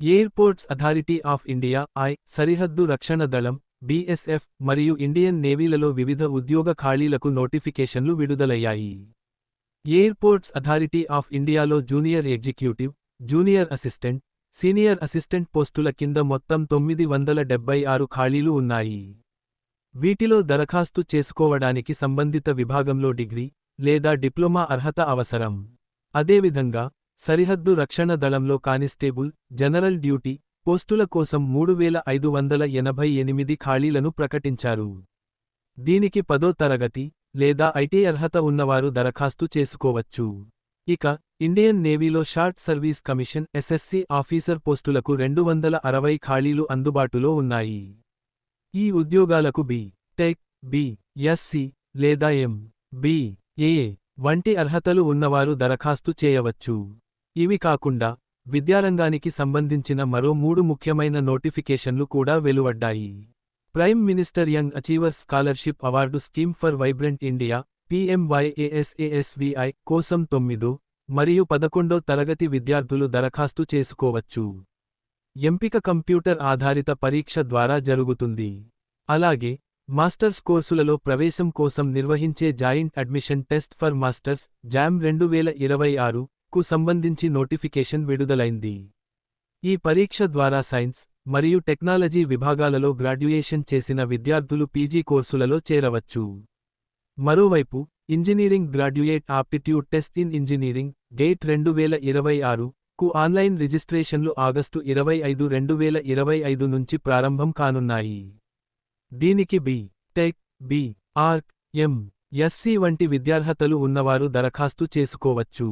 Airports authority of India ఐ సరిహద్దు రక్షణ దళం బీఎస్ఎఫ్ మరియు ఇండియన్ నేవీలలో వివిధ ఉద్యోగ ఖాళీలకు నోటిఫికేషన్లు విడుదలయ్యాయి. ఎయిర్పోర్ట్స్ అథారిటీ ఆఫ్ ఇండియాలో junior executive junior assistant senior assistant పోస్టుల కింద మొత్తం తొమ్మిది వందల డెబ్బై ఆరు ఖాళీలు ఉన్నాయి. వీటిలో దరఖాస్తు చేసుకోవడానికి సంబంధిత విభాగంలో డిగ్రీ లేదా డిప్లొమా అర్హత అవసరం. అదేవిధంగా సరిహద్దు రక్షణ దళంలో కానిస్టేబుల్ జనరల్ డ్యూటీ పోస్టుల కోసం మూడు వేల ఐదు వందల ఎనభై ఎనిమిది ఖాళీలను ప్రకటించారు. దీనికి పదో తరగతి లేదా ఐటీ అర్హత ఉన్నవారు దరఖాస్తు చేసుకోవచ్చు. ఇక Indian నేవీలో short service commission SSC officer పోస్టులకు రెండు వందల అరవై ఖాళీలు అందుబాటులో ఉన్నాయి. ఈ ఉద్యోగాలకు బి టెక్ బి ఎస్సి లేదా ఎం బి ఏ వంటి అర్హతలు ఉన్నవారు దరఖాస్తు చేయవచ్చు. ఇవి కాకుండా విద్యారంగానికి సంబంధించిన మరో మూడు ముఖ్యమైన నోటిఫికేషన్లు కూడా వెలువడ్డాయి. Prime minister young achiever scholarship award scheme for vibrant India PMYASASVI కోసం తొమ్మిదో మరియు పదకొండో తరగతి విద్యార్థులు దరఖాస్తు చేసుకోవచ్చు. ఎంపిక కంప్యూటర్ ఆధారిత పరీక్ష ద్వారా జరుగుతుంది. అలాగే మాస్టర్స్ కోర్సులలో ప్రవేశం కోసం నిర్వహించే joint admission test for masters JAM రెండు వేల ఇరవై ఆరు కు సంబంధించి నోటిఫికేషన్ విడుదలైంది. ఈ పరీక్ష ద్వారా సైన్స్ మరియు టెక్నాలజీ విభాగాలలో గ్రాడ్యుయేషన్ చేసిన విద్యార్థులు పీజీ కోర్సులలో చేరవచ్చు. మరోవైపు engineering graduate aptitude test in engineering GATE రెండు వేల ఇరవై ఆరు కు ఆన్లైన్ రిజిస్ట్రేషన్లు ఆగస్టు ఇరవై ఐదు రెండు వేల ఇరవై ఐదు నుంచి ప్రారంభం కానున్నాయి. దీనికి B tech B arch M Sc వంటి విద్యార్హతలు ఉన్నవారు దరఖాస్తు చేసుకోవచ్చు.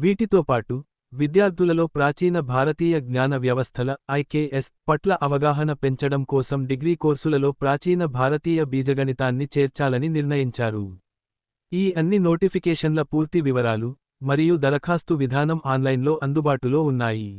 వీటితో పాటు విద్యార్థులలో ప్రాచీన భారతీయ జ్ఞాన వ్యవస్థల ఐకేఎస్ పట్ల అవగాహన పెంచడం కోసం డిగ్రీ కోర్సులలో ప్రాచీన భారతీయ బీజగణితాన్ని చేర్చాలని నిర్ణయించారు. ఈ అన్ని నోటిఫికేషన్ల పూర్తి వివరాలు మరియు దరఖాస్తు విధానం ఆన్లైన్లో అందుబాటులో ఉన్నాయి.